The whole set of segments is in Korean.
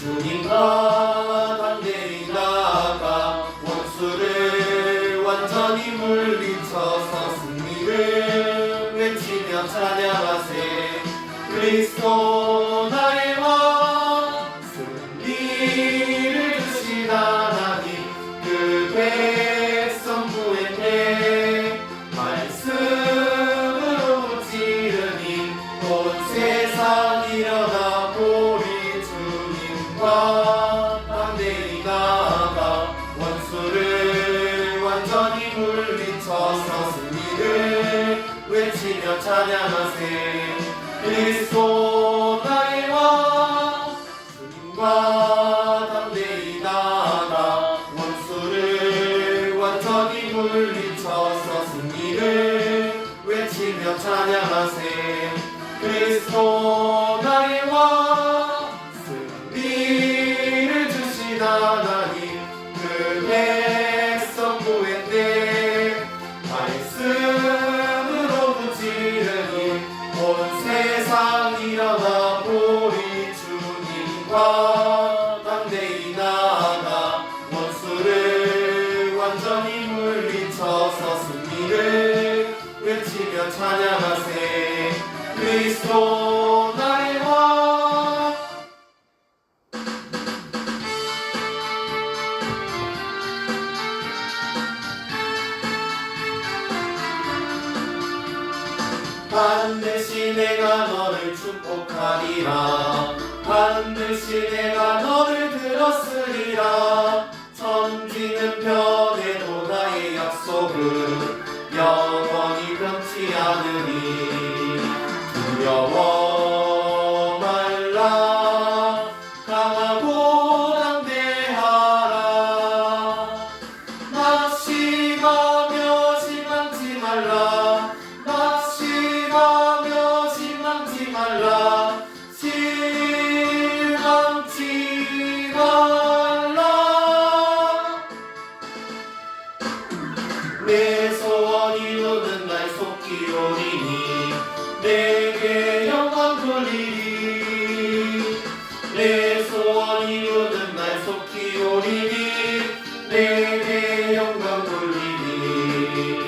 주님과 나아가 원수를 완전히 물리쳐서 승리를 외치며 찬양하세 그리스도 나의 왕 승리를 하나님 그 백성 구했네 말씀으로 지르니 온 세상 일어나 보리 주님과 나아가 원수를 완전히 물리쳐서 승리를 외치며 찬양하세 그리스도 나의 왕 주님과 담대히 나아가 원수를 완전히 물리쳐서 승리를 하나 반드시 내가 너를 축복하리라. 반드시 내가 너를 들었으 your 영광 돌리니.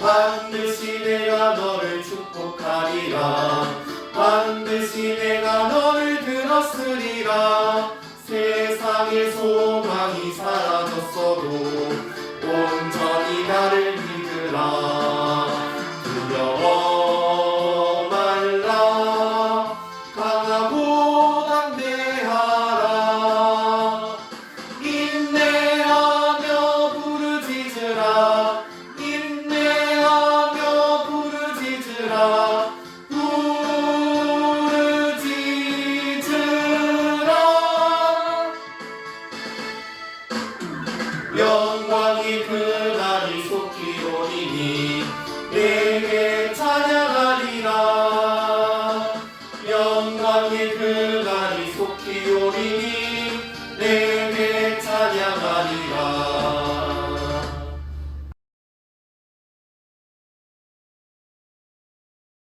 반드시 내가 너를 축복하리라. 반드시 내가 너를 들었으리라. 세상의 소망이 사라졌어도